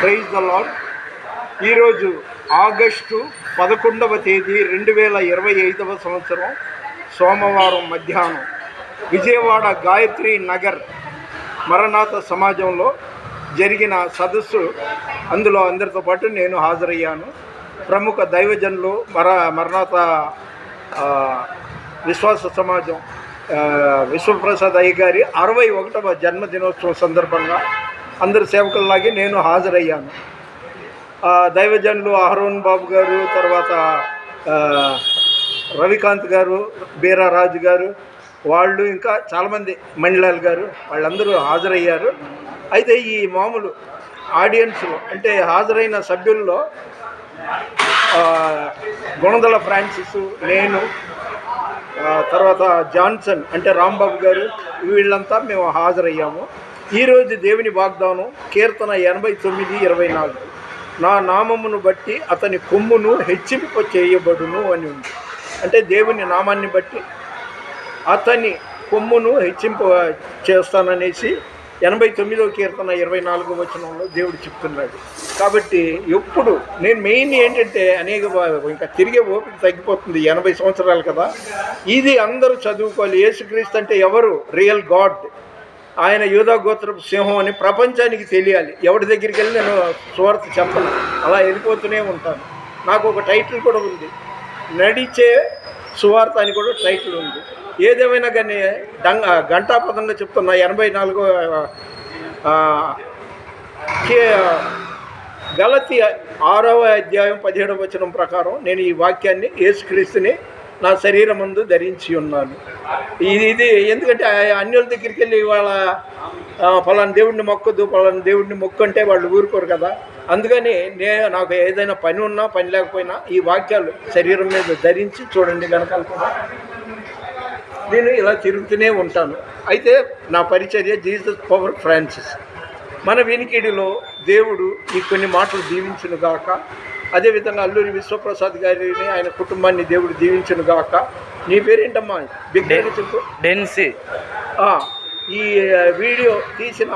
Praise the lord ఈరోజు August పదకొండవ తేదీ రెండు వేల ఇరవై ఐదవ సంవత్సరం సోమవారం మధ్యాహ్నం. విజయవాడ గాయత్రి నగర్ మరణాత సమాజంలో జరిగిన సదస్సు అందులో అందరితో పాటు నేను హాజరయ్యాను. ప్రముఖ దైవజనులు మర మరణాత విశ్వాస సమాజం విశ్వప్రసాద్ అయ్య గారి అరవై ఒకటవ జన్మదినోత్సవం సందర్భంగా అందరి సేవకుల్లాగే నేను హాజరయ్యాను. దైవజనులు అహరోన్ బాబు గారు తర్వాత రవికాంత్ గారు బీరా రాజు గారు వాళ్ళు ఇంకా చాలామంది మణిలాల్ గారు వాళ్ళందరూ హాజరయ్యారు. అయితే ఈ మామూలు ఆడియన్స్ అంటే హాజరైన సభ్యుల్లో గుణదల ఫ్రాన్సిస్ నేను తర్వాత జాన్సన్ అంటే రాంబాబు గారు వీళ్ళంతా మేము హాజరయ్యాము. ఈరోజు దేవుని వాగ్దానం కీర్తన ఎనభై తొమ్మిది ఇరవై నాలుగు. నా నామమును బట్టి అతని కొమ్మును హెచ్చింప చేయబడును అని ఉంది. అంటే దేవుని నామాన్ని బట్టి అతని కొమ్మును హెచ్చింప చేస్తాననేసి ఎనభై తొమ్మిదో కీర్తన ఇరవై నాలుగో వచనంలో దేవుడు చెప్తున్నాడు. కాబట్టి ఎప్పుడు నేను మెయిన్ ఏంటంటే అనేక ఇంకా తిరిగే ఓపిక తగ్గిపోతుంది ఎనభై సంవత్సరాలు కదా. ఇది అందరూ చదువుకోవాలి. యేసుక్రీస్తు అంటే ఎవరు? Real god. ఆయన యూదా సింహం అని ప్రపంచానికి తెలియాలి. ఎవరి దగ్గరికి వెళ్ళి నేను సువార్త చెప్పను. అలా వెళ్ళిపోతూనే ఉంటాను. నాకు ఒక టైటిల్ కూడా ఉంది. నడిచే సువార్త అని కూడా టైటిల్ ఉంది. ఏదేమైనా కానీ డంగ గంటాపదంగా చెప్తున్నా ఎనభై నాలుగో కే గలతి ఆరవ అధ్యాయం పదిహేడవ వచనం ప్రకారం నేను ఈ వాక్యాన్ని యేసుక్రీస్తుని నా శరీరం ముందు ధరించి ఉన్నాను. ఇది ఇది ఎందుకంటే ఆ అన్యుల దగ్గరికి వెళ్ళి వాళ్ళ ఫలాని దేవుడిని మొక్కదు ఫలాని దేవుడిని మొక్కు అంటే వాళ్ళు ఊరుకోరు కదా. అందుకని నేను నాకు ఏదైనా పని ఉన్నా పని లేకపోయినా ఈ వాక్యాలు శరీరం మీద ధరించి చూడండి వెనకాల కూడా. నేను ఇలా తిరుగుతూనే ఉంటాను. అయితే నా పరిచర్య జీసస్ పవర్ ఫ్రాన్సిస్. మన వినికిడిలో దేవుడు ఈ కొన్ని మాటలు దీవించును గాక అదేవిధంగా అల్లూరి విశ్వప్రసాద్ గారిని ఆయన కుటుంబాన్ని దేవుడు దీవించును గాక నీ పేరేంటమ్మా? బిగ్గరగా చెప్పు. డెన్సీ. ఈ వీడియో తీసిన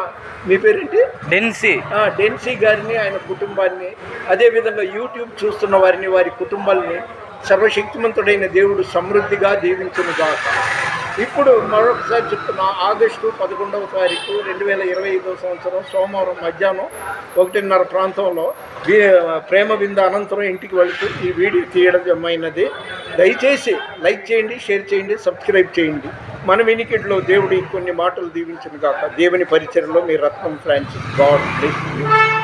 మీ పేరేంటి? డెన్సీ. డెన్సీ గారిని ఆయన కుటుంబాన్ని అదేవిధంగా యూట్యూబ్ చూస్తున్న వారిని వారి కుటుంబాల్ని సర్వశక్తిమంతుడైన దేవుడు సమృద్ధిగా దీవించును గాక ఇప్పుడు మరొకసారి చెప్తున్నా ఆగస్టు పదకొండవ తారీఖు రెండు వేల ఇరవై ఐదవ సంవత్సరం సోమవారం మధ్యాహ్నం ఒకటిన్నర ప్రాంతంలో ప్రేమ బింద అనంతరం ఇంటికి వెళుతూ ఈ వీడియో తీయడం జమ్మైనది దయచేసి లైక్ చేయండి షేర్ చేయండి సబ్స్క్రైబ్ చేయండి. మన వినికిడిలో దేవుడి కొన్ని మాటలు దీవించిన కాక దేవుని పరిచయంలో మీ రత్నం ఫ్రాన్సిస్ గాడ్ బ్లెస్